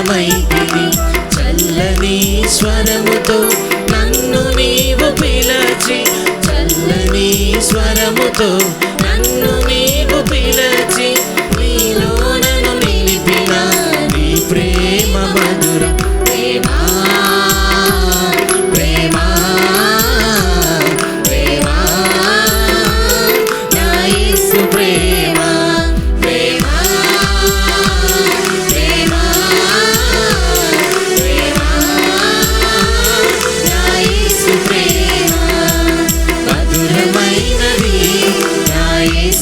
దూరమైతిని చల్లని స్వరముతో నన్ను నీవు పిలచి చల్లని స్వరముతో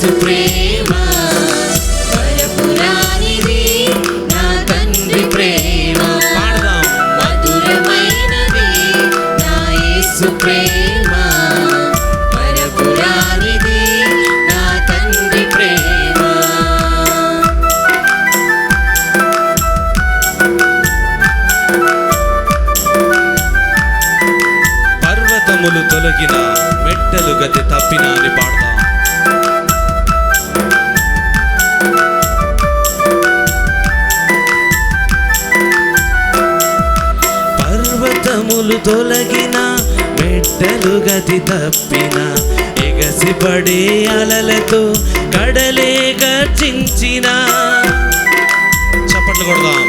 యేసు ప్రేమ. పరపురానిది నా తండ్రి ప్రేమ. పాడదాం. మధురమైనది నా యేసు ప్రేమ. పరపురానిది నా తండ్రి ప్రేమ. పర్వతములు తొలగిన మెట్టలు గతి తప్పిన అని పాడదాం. తొలగిన మెట్టలు గతి తప్పిన ఎగసిపడే అలలతో కడలే గర్జించిన. చప్పట్లు కొడదాం.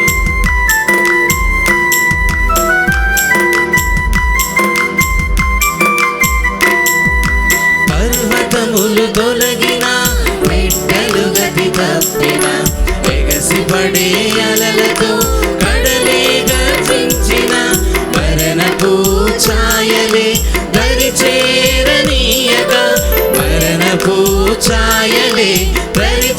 పర్వతములు తొలగిన మెట్టలు గతి తప్పిన ఎగసిపడే అలలతో మరణపు ఛాయలే దరి చేరనీయగా మరణపు ఛాయలే దరి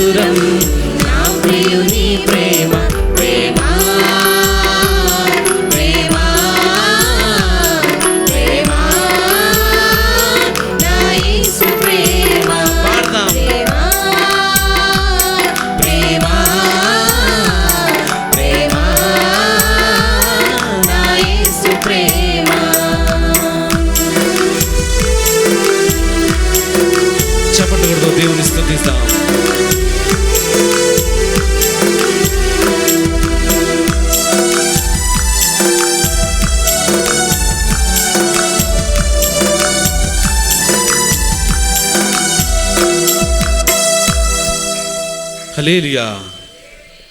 మధురం. నా ప్రియుని ప్రేమ ప్రేమ ప్రేమ ప్రేమ. నా యేసు ప్రేమ. ప్రేమ ప్రేమ ప్రేమ. నా యేసు ప్రేమ. దేవుని స్తుతిస్తాం హల్లెలూయా